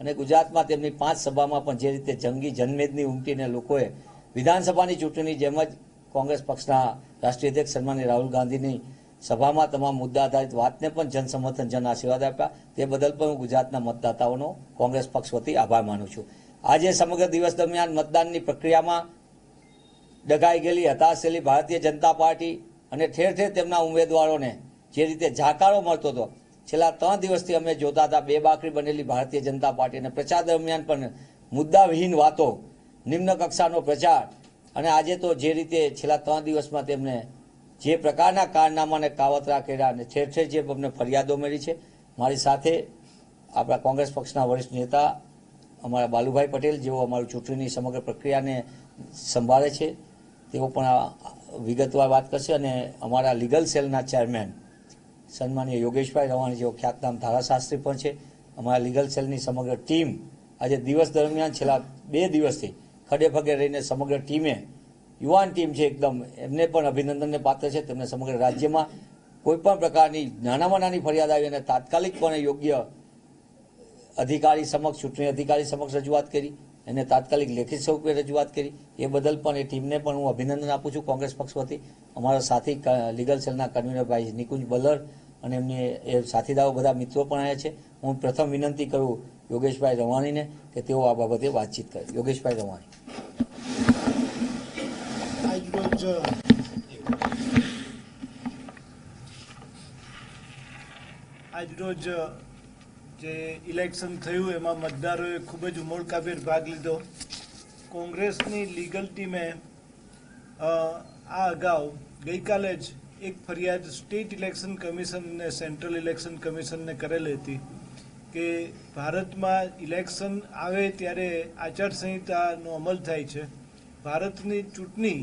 અને ગુજરાતમાં તેમની પાંચ સભામાં પણ જે રીતે જંગી જનમેદની ઉમટીને લોકોએ વિધાનસભાની ચૂંટણી જેમ જ કોંગ્રેસ પક્ષના રાષ્ટ્રીય અધ્યક્ષ સન્માનીય રાહુલ ગાંધીની સભામાં તમામ મુદ્દા આધારિત વાતને પણ જન સમર્થન જન આશીર્વાદ આપ્યા. તે બદલ પણ હું ગુજરાતના મતદાતાઓનો કોંગ્રેસ પક્ષ વતી આભાર માનું છું. આજે સમગ્ર દિવસ દરમિયાન મતદાનની પ્રક્રિયામાં ડગાઈ ગયેલી, હતાશ થયેલી ભારતીય જનતા પાર્ટી અને ઠેર ઠેર તેમના ઉમેદવારોને જે રીતે જાકારો મળતો હતો છેલ્લા ત્રણ દિવસથી અમે જોતા હતા, બે બાકરી બનેલી ભારતીય જનતા પાર્ટી અને પ્રચાર દરમિયાન પણ મુદ્દાવિહીન વાતો નિમ્ન કક્ષાનો પ્રચાર અને આજે તો જે રીતે છેલ્લા ત્રણ દિવસમાં તેમને જે પ્રકારના કારનામા અને કાવતરા કર્યા અને ઠેર ઠેર જે અમને ફરિયાદો મળી છે, મારી સાથે આપણા કોંગ્રેસ પક્ષના વરિષ્ઠ નેતા અમારા બાલુભાઈ પટેલ, જેઓ અમારી ચૂંટણીની સમગ્ર પ્રક્રિયાને સંભાળે છે, તેઓ પણ વિગતવાર વાત કરશે અને અમારા લીગલ સેલના ચેરમેન સન્માનીય યોગેશભાઈ રવાણી જેઓ ખ્યાતનામ ધારાશાસ્ત્રી પણ છે. અમારા લીગલ સેલની સમગ્ર ટીમ આજે દિવસ દરમિયાન છેલ્લા બે દિવસથી ખડે પગે રહીને સમગ્ર ટીમે, યુવાન ટીમ છે એકદમ, એમને પણ અભિનંદનને પાત્ર છે. તેમને સમગ્ર રાજ્યમાં કોઈ પણ પ્રકારની નાનામાં નાની ફરિયાદ આવી અને તાત્કાલિકપણે યોગ્ય અધિકારી સમક્ષ, ચૂંટણી અધિકારી સમક્ષ રજૂઆત કરી એને તાત્કાલિક લેખિત સ્વરૂપે રજૂઆત કરી. એ બદલ પણ એ ટીમને પણ હું અભિનંદન આપું છું કોંગ્રેસ પક્ષ વતી. અમારા સાથી લીગલ સેલના કન્વીનરભાઈ નિકુંજ બલ્લર અને એમની એ સાથીદારો બધા મિત્રો પણ આવ્યા છે. હું પ્રથમ વિનંતી કરું યોગેશભાઈ રવાણીને કે તેઓ આ બાબતે વાતચીત કરે. યોગેશભાઈ રવાણી. આજરોજ જે ઇલેક્શન થયું એમાં મતદારોએ ખૂબ જ ઉમળકાભેર ભાગ લીધો. કોંગ્રેસની લીગલ ટીમે આ અગાઉ ગઈકાલે જ એક ફરિયાદ સ્ટેટ ઇલેક્શન કમિશન અને સેન્ટ્રલ ઇલેક્શન કમિશનને કરેલી હતી કે ભારતમાં ઇલેક્શન આવે ત્યારે આચારસંહિતાનો અમલ થાય છે. ભારતની ચૂંટણી